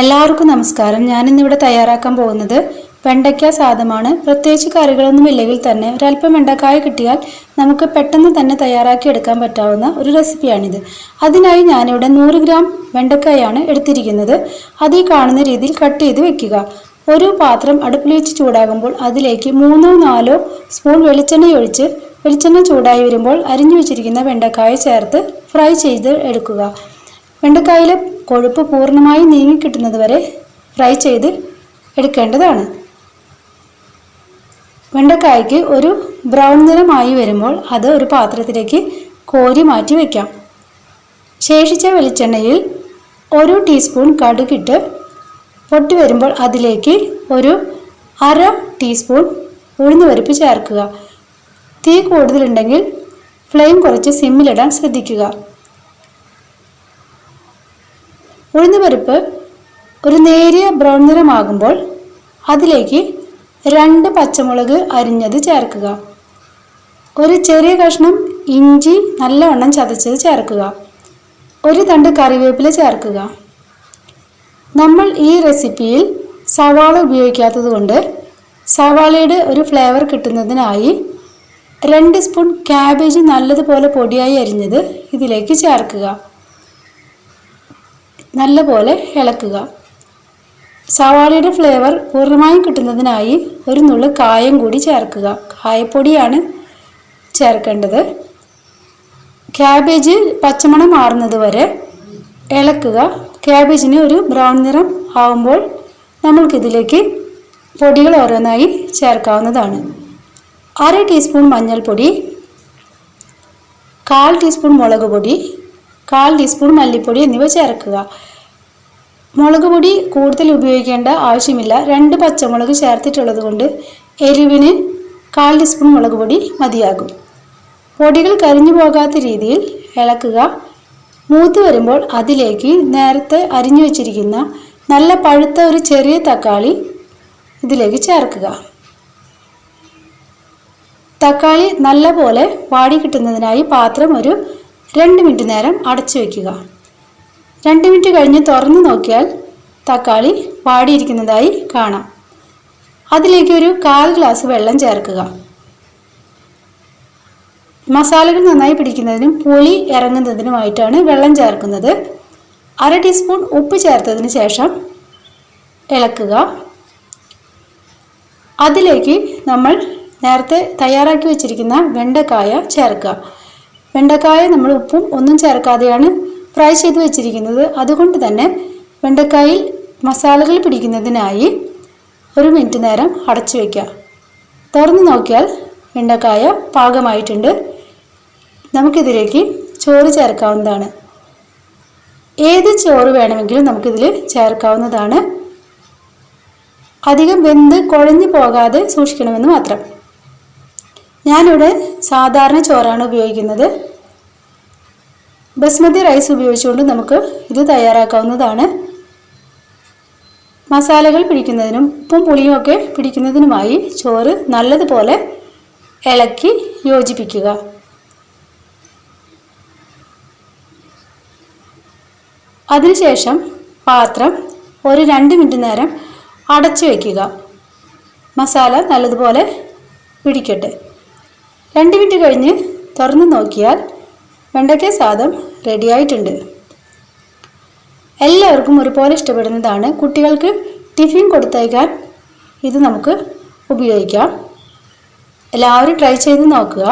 എല്ലാവർക്കും നമസ്കാരം. ഞാൻ ഞാനിന്നിവിടെ തയ്യാറാക്കാൻ പോകുന്നത് വെണ്ടയ്ക്ക സാധമാണ്. പ്രത്യേകിച്ച് കറികളൊന്നും ഇല്ലെങ്കിൽ തന്നെ ഒരല്പം വെണ്ടക്കായ കിട്ടിയാൽ നമുക്ക് പെട്ടെന്ന് തന്നെ തയ്യാറാക്കി എടുക്കാൻ പറ്റാവുന്ന ഒരു റെസിപ്പിയാണിത്. അതിനായി ഞാനിവിടെ നൂറ് ഗ്രാം വെണ്ടക്കായാണ് എടുത്തിരിക്കുന്നത്. അത് ഈ കാണുന്ന രീതിയിൽ കട്ട് ചെയ്ത് വെക്കുക. ഒരു പാത്രം അടുപ്പിൽ വെച്ച് ചൂടാകുമ്പോൾ അതിലേക്ക് മൂന്നോ നാലോ സ്പൂൺ വെളിച്ചെണ്ണ ഒഴിച്ച് വെളിച്ചെണ്ണ ചൂടായി വരുമ്പോൾ അരിഞ്ഞു വെച്ചിരിക്കുന്ന വെണ്ടക്കായ ചേർത്ത് ഫ്രൈ ചെയ്ത് എടുക്കുക. വെണ്ടക്കായിലെ കൊഴുപ്പ് പൂർണമായി നീങ്ങിക്കിട്ടുന്നത് വരെ ഫ്രൈ ചെയ്ത് എടുക്കേണ്ടതാണ്. വെണ്ടക്കായ്ക്ക് ഒരു ബ്രൗൺ നിറമായി വരുമ്പോൾ അത് ഒരു പാത്രത്തിലേക്ക് കോരി മാറ്റി വയ്ക്കാം ശേഷിച്ച വെളിച്ചെണ്ണയിൽ ഒരു ടീസ്പൂൺ കടുകിട്ട് പൊട്ടി വരുമ്പോൾ അതിലേക്ക് ഒരു അര ടീസ്പൂൺ ഉഴുന്നുപരിപ്പ് ചേർക്കുക. തീ കൂടുതലുണ്ടെങ്കിൽ ഫ്ലെയിം കുറച്ച് സിമ്മിലിടാൻ ശ്രദ്ധിക്കുക. ഉഴുന്നുപരിപ്പ് ഒരു നേരിയ ബ്രൗൺ നിറമാകുമ്പോൾ അതിലേക്ക് രണ്ട് പച്ചമുളക് അരിഞ്ഞത് ചേർക്കുക. ഒരു ചെറിയ കഷ്ണം ഇഞ്ചി നല്ലവണ്ണം ചതച്ചത് ചേർക്കുക. ഒരു തണ്ട് കറിവേപ്പില ചേർക്കുക. നമ്മൾ ഈ റെസിപ്പിയിൽ സവാള ഉപയോഗിക്കാത്തത് കൊണ്ട് സവാളയുടെ ഒരു ഫ്ലേവർ കിട്ടുന്നതിനായി രണ്ട് സ്പൂൺ ക്യാബേജ് നല്ലതുപോലെ പൊടിയായി അരിഞ്ഞത് ഇതിലേക്ക് ചേർക്കുക. നല്ലപോലെ ഇളക്കുക. സവാളയുടെ ഫ്ലേവർ പൂർണമായും കിട്ടുന്നതിനായി ഒരു നുള്ളു കായം കൂടി ചേർക്കുക. കായപ്പൊടിയാണ് ചേർക്കേണ്ടത്. ക്യാബേജ് പച്ചമണം മാറുന്നത് വരെ ഇളക്കുക. ക്യാബേജിന് ഒരു ബ്രൗൺ നിറം ആവുമ്പോൾ നമ്മൾക്കിതിലേക്ക് പൊടികൾ ഓരോന്നായി ചേർക്കാവുന്നതാണ്. അര ടീസ്പൂൺ മഞ്ഞൾപ്പൊടി കാൽ ടീസ്പൂൺ മുളക് പൊടി കാൽ ടീസ്പൂൺ മല്ലിപ്പൊടി എന്നിവ ചേർക്കുക. മുളക് പൊടി കൂടുതൽ ഉപയോഗിക്കേണ്ട ആവശ്യമില്ല. രണ്ട് പച്ചമുളക് ചേർത്തിട്ടുള്ളത് കൊണ്ട് എരിവിന് കാൽ ടീസ്പൂൺ മുളക് പൊടി മതിയാകും. പൊടികൾ കരിഞ്ഞു പോകാത്ത രീതിയിൽ ഇളക്കുക. മൂത്ത് വരുമ്പോൾ അതിലേക്ക് നേരത്തെ അരിഞ്ഞു വച്ചിരിക്കുന്ന നല്ല പഴുത്ത ഒരു ചെറിയ തക്കാളി ഇതിലേക്ക് ചേർക്കുക. തക്കാളി നല്ലപോലെ വാടി കിട്ടുന്നതിനായി പാത്രം ഒരു രണ്ട് മിനിറ്റ് നേരം അടച്ചു വയ്ക്കുക രണ്ട് മിനിറ്റ് കഴിഞ്ഞ് തുറന്ന് നോക്കിയാൽ തക്കാളി വാടിയിരിക്കുന്നതായി കാണാം. അതിലേക്ക് ഒരു കാൽ ഗ്ലാസ് വെള്ളം ചേർക്കുക. മസാലകൾ നന്നായി പിടിക്കുന്നതിനും പുളി ഇറങ്ങുന്നതിനുമായിട്ടാണ് വെള്ളം ചേർക്കുന്നത്. അര ടീസ്പൂൺ ഉപ്പ് ചേർത്തതിന് ശേഷം ഇളക്കുക. അതിലേക്ക് നമ്മൾ നേരത്തെ തയ്യാറാക്കി വെച്ചിരിക്കുന്ന വെണ്ടക്കായ ചേർക്കുക. വെണ്ടക്കായ നമ്മൾ ഉപ്പും ഒന്നും ചേർക്കാതെയാണ് ഫ്രൈ ചെയ്ത് വെച്ചിരിക്കുന്നത്. അതുകൊണ്ട് തന്നെ വെണ്ടക്കായിൽ മസാലകൾ പിടിക്കുന്നതിനായി ഒരു മിനിറ്റ് നേരം അടച്ചു വയ്ക്കുക തുറന്ന് നോക്കിയാൽ വെണ്ടക്കായ പാകമായിട്ടുണ്ട്. നമുക്കിതിലേക്ക് ചോറ് ചേർക്കാവുന്നതാണ്. ഏത് ചോറ് വേണമെങ്കിലും നമുക്കിതിൽ ചേർക്കാവുന്നതാണ്. അധികം വെന്ത് കുഴഞ്ഞു പോകാതെ സൂക്ഷിക്കണമെന്ന് മാത്രം. ഞാനിവിടെ സാധാരണ ചോറാണ് ഉപയോഗിക്കുന്നത്. ബസ്മതി റൈസ് ഉപയോഗിച്ചുകൊണ്ട് നമുക്ക് ഇത് തയ്യാറാക്കാവുന്നതാണ്. മസാലകൾ പിടിക്കുന്നതിനും ഉപ്പും പുളിയും ഒക്കെ പിടിക്കുന്നതിനുമായി ചോറ് നല്ലതുപോലെ ഇളക്കി യോജിപ്പിക്കുക. അതിനുശേഷം പാത്രം ഒരു രണ്ട് മിനിറ്റ് നേരം അടച്ചു വയ്ക്കുക മസാല നല്ലതുപോലെ പിടിക്കട്ടെ. രണ്ട് മിനിറ്റ് കഴിഞ്ഞ് തുറന്ന് നോക്കിയാൽ വെണ്ടയ്ക്ക സാദം റെഡിയായിട്ടുണ്ട് എല്ലാവർക്കും ഒരുപോലെ ഇഷ്ടപ്പെടുന്നതാണ്. കുട്ടികൾക്ക് ടിഫിൻ കൊടുത്തയക്കാൻ ഇത് നമുക്ക് ഉപയോഗിക്കാം. എല്ലാവരും ട്രൈ ചെയ്ത് നോക്കുക.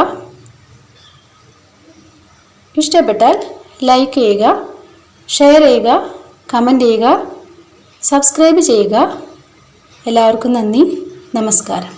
ഇഷ്ടപ്പെട്ടാൽ ലൈക്ക് ചെയ്യുക ഷെയർ ചെയ്യുക കമന്റ് ചെയ്യുക സബ്സ്ക്രൈബ് ചെയ്യുക. എല്ലാവർക്കും നന്ദി. നമസ്കാരം.